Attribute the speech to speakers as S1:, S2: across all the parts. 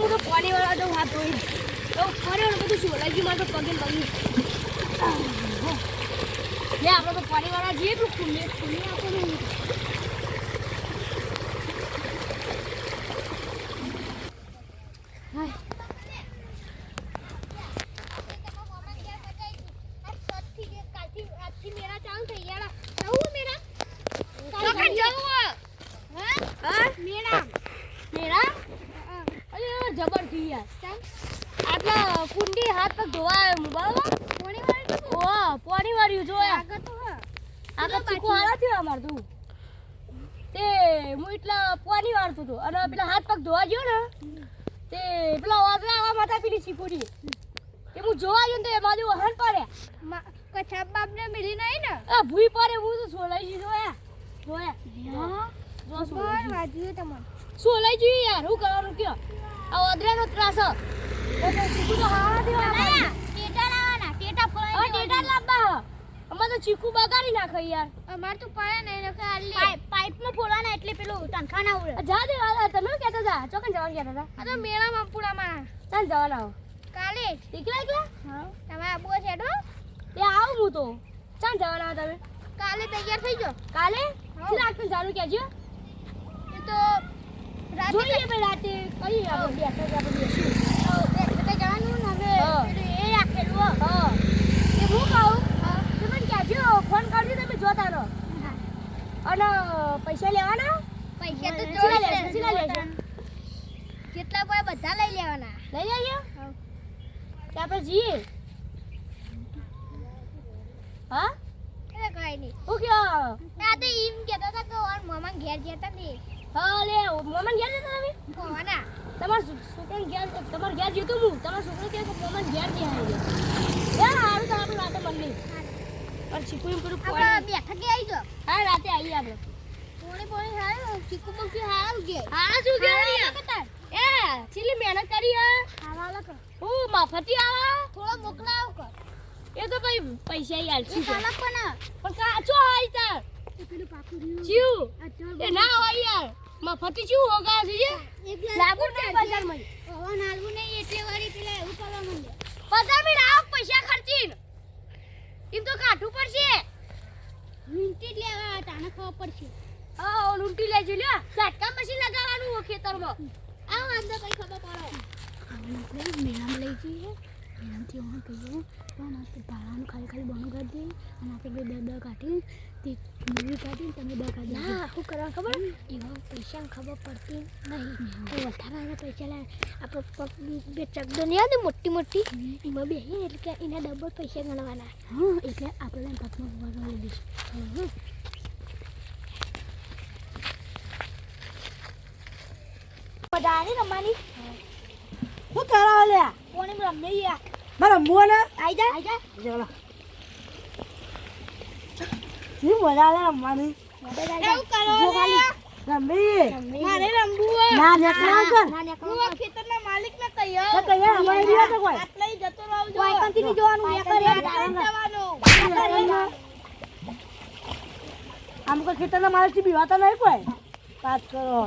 S1: હું તો પાણી વાળા તો હાથ ધોઈ તો પાણી વાળું બધું શું લાગી મારે તો પગે પગે લે, આપણે તો પાણી વાળા જઈએ તો, ખુલ્લે ખુલ્લી આપણને હાય ચોકન જવું હા મેરા મેરા અરે જબરથી યાર આટલા કુંડી હાથ પગ ધોવા આવ્યો પોણી વાળી ઓ પોણી વાળી જોયા આગળ તો આગળ ચીકુ હારા થયો અમાર તું. તે હું એટલા પોણી વાળતો હતો. અને પેલા હાથ પગ ધોવા ગયો ને તે પેલા વાદળા આવા માતા પેલી ચીકુડી. તે હું જોવા ગયો તો એ બાજુ વહન પડે.
S2: કચ્છા બાપ ને મિલી નહીં ને?
S1: આ ભૂઈ પડે હું તો સોલાઈ જોયા? જોયા? જો સોલાઈ.
S2: વાજ્યું તમને
S1: સોલાઈ ગઈ યાર? હું કરવાનું કયો? આ વાદળાનો ત્રાસ. અમારે. તો ચીકુ બગાડી નાખે યાર
S2: અમાર તો પડે ને એને કે આલી પાઇપમાં ફોડવાના એટલે પેલું તનખા ના ઉડે
S1: જા દે વાલા તમે કેતા હતા ચોકન જવાનું કહેતા હતા
S2: તો પૂરા માં
S1: ચાલ જવાના આવો
S2: કાલે
S1: એકલા એકલા
S2: હા તમે આબુ છે તો
S1: તે આવું હું તો ચાલ જવાના તમે
S2: કાલે તૈયાર થઈ જાઓ
S1: કાલે. કેટલા આગળ જાનું કહેજો
S2: એ તો રાતે
S1: જોઈએ ભાઈ રાતે કઈ આપણે બેઠા આપણે
S2: બે જગ્યાએ જવાનું ને હવે
S1: હા.
S2: પેલું એ રાખેલું હા
S1: તે હું કહું
S2: હા.
S1: તમે કહેજો ફોન કરજો તમે જોતા રહો અને પૈસા લેવાના
S2: પૈસા તો
S1: કેટલા લેશે? કેટલા લેશે?
S2: બધા લઈ લેવાના
S1: લઈ
S2: હા.
S1: કે આપણે જઈએ હા
S2: કઈ નહીં
S1: હું કયો
S2: આ તો એમ કહેતા હતા કે ઓર મામા ઘેર જતા ને
S1: હા લે મોમન ઘેર જતા તમે
S2: હોવાના
S1: તમારા છો- છોકરાને ઘેર તમારા ઘેર જતો હું? તમારા છોકરો કે મોમન ઘેર નહીં આવી યાર હારું તો આપણે રાતે મળીએ પણ ચીકુ એમ પેલું
S2: આપણે બેઠકે આવી જાઓ.
S1: હા રાતે આવીએ આપણે.
S2: પોણી પોણી હારું. ચીકુ પક્ષી હારું કે.
S1: હા શું
S2: હારા
S1: એ છેલ્લી મહેનત કરી હા.
S2: હારા લખો
S1: હું મફતી આવા?
S2: થોડો મોકલાવ કર.
S1: એ તો ભાઈ પૈસા
S2: એ
S1: આલશું
S2: પણ
S1: પણ કાચો હોય તાર.
S2: પેલું પાકું રહ્યું.
S1: ચીવ એ ના હોય યાર મફતી શું હોગા છે લાગુ નહીં બજારમાં
S2: હવા નાલવું નહીં એટલે વાળી પેલા એવું કરવા માંડે
S1: બધા મી રાવ પૈસા ખર્ચીને. એમ તો કાઠું પડશે.
S2: લૂંટી લેવા તાને ખવા પડશે.
S1: હા ઓ લૂંટી લેજો લ્યો. ઝાટકા મશીન લગાવવાનું હો ખેતરમાં.
S2: આવ અંદર કઈ ખબર પડે.
S3: મેળામાં લઈ જઈએ. મેળામાંથી હું કહીએ પણ આપણે ભાડાનું ખાલી ખાલી બનું કરી દઈએ અને આપણે બે દસ કાઢી તે મૂવી કાઢીને તમે દર કાઢી
S2: ના શું કરવા ખબર?
S3: એવા પૈસા ખબર પડતી નહીં. તો વધારાના પૈસા લાવે આપણે બે ચકડો નહીં આવે મોટી મોટી? એમાં બે એટલે કે એના ડબલ પૈસા ગણવાના. હા એટલે આપણે પગમાં ઊભા દઈશું હં.
S2: મજા રમવાની?
S1: શું કરાવ લે
S2: પોણી રમે યાર
S1: મારા મોને
S2: આઈ જા
S1: આઈ જા ચલો જી મજા લે રમવાની
S2: એવું કરો
S1: રમવી
S2: મારે રમવું
S1: ના નેકલા કર
S2: હું ખેતરના માલિક ને કહીએ.
S1: તો કહીએ અમારે નહીં હતો કોઈ.
S2: આટલે જતો રહો જો.
S1: કોઈ કંથી જોવાનું એક જ એક
S2: જવાનું.
S1: આમ કોઈ ખેતરના માણસથી બીવાતા નહીં કોઈ. વાત કરો.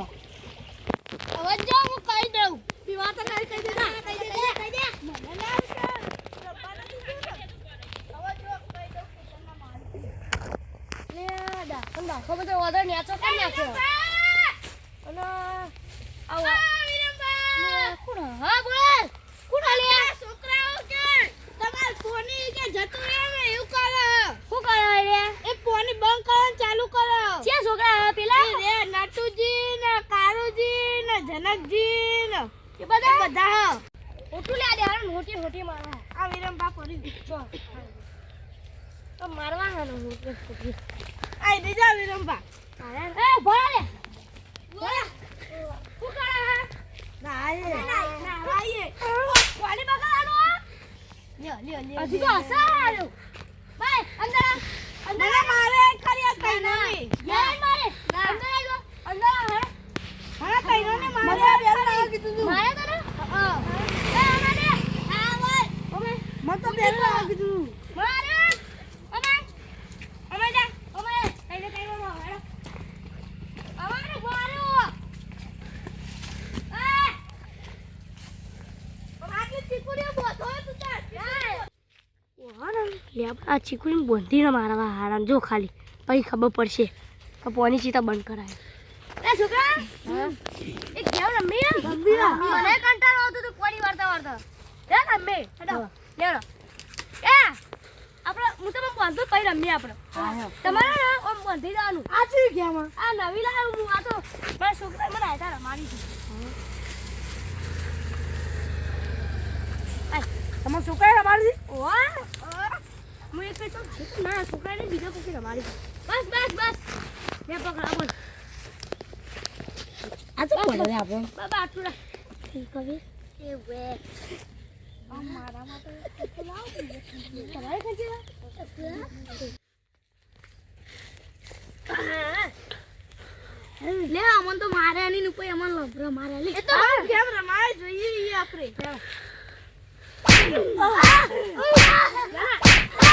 S2: હવે જો હું કહી દઉં. પીવાતા નહીં કહી દે કહી દે કહી દે મને ના આવશે રમવાનું કીધું ને. હવે જો કહી દઉં ખેતરના માલિક
S1: લે દાખો બધો ઓર્ડર નેચો કરી નાખ્યો અને આવો. કોણ? હા બોલ. કોણ લે
S2: છોકરાઓ કે તમાર ફોની કે જતું રહે ને? એવું કરો.
S1: શું કરે રે
S2: એ ફોની બંધ કરો ચાલુ કરો.
S1: છે છોકરા પેલા?
S2: રે નટુજી ને કારુજી ને જનકજી ને.
S1: એ બધા?
S2: બધા હ.
S1: લે દે હારું મોટી મોટી મારવા
S2: આ વિરમબા પડી
S1: ચો તો મારવા મોટી મોટી
S2: આઈ દીધા વિરમબા
S1: એ ભરા લે ભરા શું કરે હા?
S2: ના આઈએ
S1: ના આઈએ પાણી બગાડવાનું
S2: લ્યો લ્યો લ્યો
S1: હજી તો હસા હાલો ભાઈ અંદર આ. અંદર
S2: ના મારે ખરી કઈ નહીં.
S1: યાર મારે. અંદર આવી અંદર હે.
S2: હા કઈ નહીં મારે બેન કીધું તું.
S1: મારે તને
S2: હા
S1: એ અમારે આ બોલ અમે
S2: મને તો બેન ના કીધું
S1: મારે અમે અમે જા અમે કઈ ને કઈ નો હેડો અમારે મારો એ લે આ ચીકુની બોંધીને મારવા હારા જો ખાલી પછી ખબર પડશે. પોની ચિતા બંધ કરાય. એ છોકરા એક ગેમ રમી મને કંટાળો આવતો તો પોની વાર્તા વાર્તા. એ રમી. હેડો લેડો એ આપણે હું તમને બાંધો પછી રમીએ આપણે તમારે ને આમ બાંધી દેવાનું
S2: આ ચી ગેમ
S1: આ નવી લાવ્યો હું આ તો મારા છોકરા મને આયતા રમાડી છે
S2: તમારે છોકરા રમાડી
S1: હું એક તો છોકરાને બીજો કોઈ રમાડી. બસ બસ બસ. બે પકડ બોલ
S2: આ તો પડે રે આપણે.
S1: બાબા આટલું રાખ.
S3: ઠીક હવે.
S1: એ વે. તમારે ખર્ચી
S3: લે અમન તો મારે રમાય ઉપર અમન લભરો મારે લે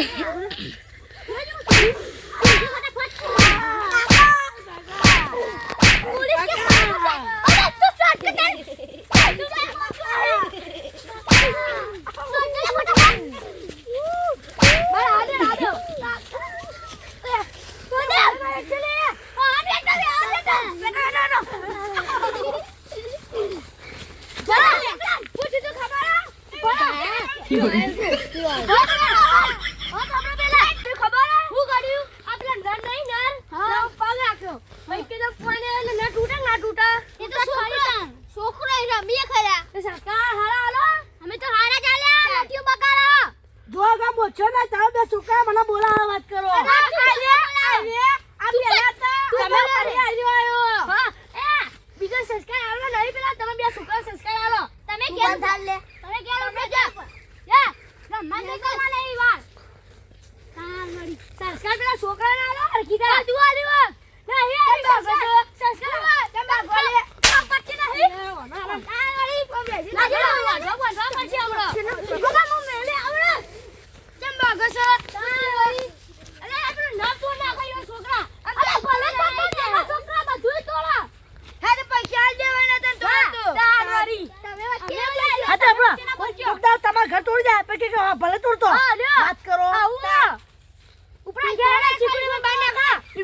S3: 이거.
S2: એ તો ગેમ રમાય જોઈએ ઈ આપણે જો ગા મોછો ના તાવ બે સુકા મને બોલાવા વાત કરો. આ પેલા તમે ફરી આવ્યો
S1: હા, બીજો સંસ્કાર આલો નહીં પેલા? તમે બે છોકરા સંસ્કાર આલો તમે કેમ ધાલ લે. તમે કેમ છો યા રમવા નહીં કરવા નહીં વાર સંસ્કાર પેલા તા તું આલ્યો નહીં આલ્યો સંસ્કાર સંસ્કાર તમે ગોલે પટ્ટી નહીં આ વાળી કોમ બેસી લાગે વાજો વાજો પછી આવડો બગા મો મેલે આવડો કેમ ભાગો છો અરે આપણો ના તો ના કઈ છોકરા અરે ભલે તો તો છોકરા બધું તોડા
S2: હે તો પૈસા આલ દેવાના તને તો તો
S1: તાર વાળી
S3: તમે વચ્ચે
S2: હા તો આપણો ઉગતા તમારા ઘર તોડી જાય પછી કે હા, ભલે તોડતો
S1: હા, લ્યો.
S2: વાત કરો
S1: આવું ઉપરા ગયા ચીકુડીમાં બાર નાખા
S2: એમ તો પછી લાવે મને.
S1: તમે ગયા એ થાક ચોરીએ કરીને બદલે હું ગમે તો દાલ લઈ તમે કોઈ વાળા જજો જલ્દી જલ્દી જો આ
S2: આપણી લાઈટ જતી રહે જલ્દી જો સાચી વાત